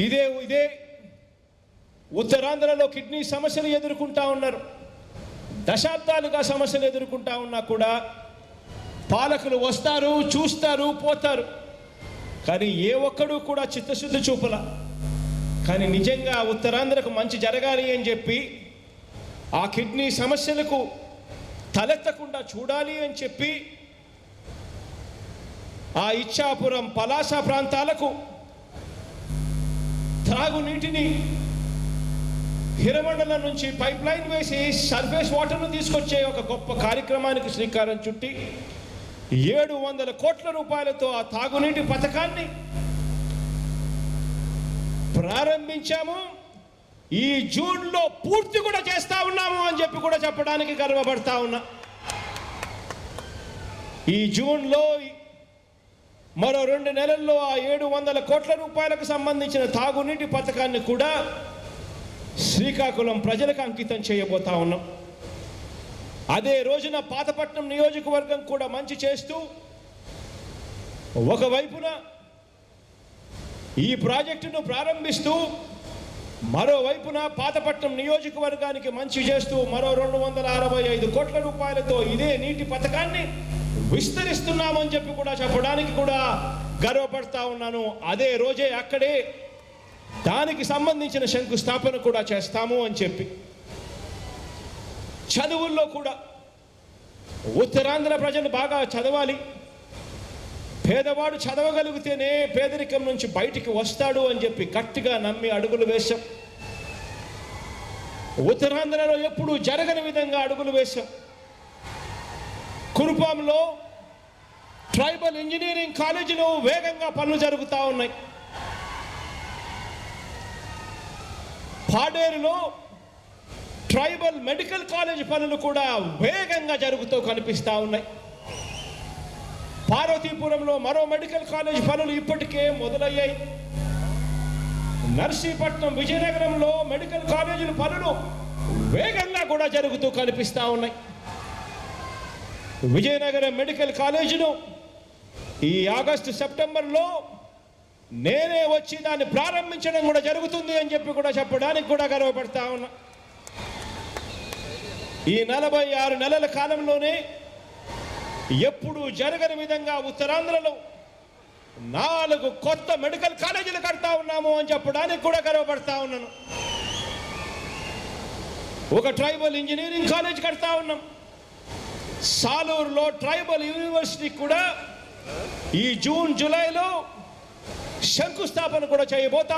ఇదే ఇదే ఉత్తరాంధ్రలో కిడ్నీ సమస్యలు ఎదుర్కొంటా ఉన్నారు. దశాబ్దాలుగా సమస్యలు ఎదుర్కొంటా ఉన్నా కూడా పాలకులు వస్తారు చూస్తారు పోతారు. కానీ ఏ ఒక్కడు కూడా చిత్తశుద్ధి చూపల. కానీ నిజంగా ఉత్తరాంధ్రకు మంచి జరగాలి అని చెప్పి ఆ కిడ్నీ సమస్యలకు తలెత్తకుండా చూడాలి అని చెప్పి ఆ ఇచ్చాపురం పలాస ప్రాంతాలకు త్రాగునీటిని హిరమండలం నుంచి పైప్ లైన్ వేసి సర్ఫేస్ వాటర్ను తీసుకొచ్చే ఒక గొప్ప కార్యక్రమానికి శ్రీకారం చుట్టి ఏడు వందల కోట్ల రూపాయలతో ఆ తాగునీటి పథకాన్ని ప్రారంభించాము. ఈ జూన్లో పూర్తి కూడా చేస్తా ఉన్నాము అని చెప్పి కూడా చెప్పడానికి గర్వపడతా ఉన్నా. ఈ జూన్లో మరో రెండు నెలల్లో ఆ ఏడు వందల కోట్ల రూపాయలకు సంబంధించిన తాగునీటి పథకాన్ని కూడా శ్రీకాకుళం ప్రజలకు అంకితం చేయబోతా ఉన్నాం. అదే రోజున పాతపట్నం నియోజకవర్గం కూడా మంచి చేస్తూ ఒకవైపున ఈ ప్రాజెక్టును ప్రారంభిస్తూ మరోవైపున పాతపట్నం నియోజకవర్గానికి మంచి చేస్తూ మరో రెండు వందల అరవై ఐదు కోట్ల రూపాయలతో ఇదే నీటి పథకాన్ని విస్తరిస్తున్నామని చెప్పి కూడా చెప్పడానికి కూడా గర్వపడతా ఉన్నాను. అదే రోజే అక్కడే దానికి సంబంధించిన శంకుస్థాపన కూడా చేస్తాము అని చెప్పి. చదువుల్లో కూడా ఉత్తరాంధ్ర ప్రజలు బాగా చదవాలి. పేదవాడు చదవగలిగితేనే పేదరికం నుంచి బయటికి వస్తాడు అని చెప్పి గట్టిగా నమ్మి అడుగులు వేశాం. ఉత్తరాంధ్రలో ఎప్పుడూ జరగని విధంగా అడుగులు వేశాం. కురుపాంలో ట్రైబల్ ఇంజనీరింగ్ కాలేజీలో వేగంగా పనులు జరుగుతూ ఉన్నాయి. పాడేరులో ట్రైబల్ మెడికల్ కాలేజ్ పనులు కూడా వేగంగా జరుగుతూ కనిపిస్తూ ఉన్నాయి. పార్వతీపురంలో మరో మెడికల్ కాలేజ్ పనులు ఇప్పటికే మొదలయ్యాయి. నర్సీపట్నం విజయనగరంలో మెడికల్ కాలేజీల పనులు వేగంగా కూడా జరుగుతూ కనిపిస్తూ ఉన్నాయి. విజయనగరం మెడికల్ కాలేజీను ఈ ఆగస్టు సెప్టెంబర్లో నేనే వచ్చి దాన్ని ప్రారంభించడం కూడా జరుగుతుంది అని చెప్పి కూడా చెప్పడానికి కూడా గర్వపడతా ఉన్నా. ఈ నలభై ఆరు నెలల కాలంలోనే ఎప్పుడూ జరగని విధంగా ఉత్తరాంధ్రలో నాలుగు కొత్త మెడికల్ కాలేజీలు కడతా ఉన్నాము అని చెప్పడానికి కూడా గర్వపడతా ఉన్నాను. ఒక ట్రైబల్ ఇంజనీరింగ్ కాలేజ్ కడతా ఉన్నాం. సాలూరులో ట్రైబల్ యూనివర్సిటీ కూడా ఈ జూన్ జూలైలో శంకుస్థాపన కూడా చేయబోతా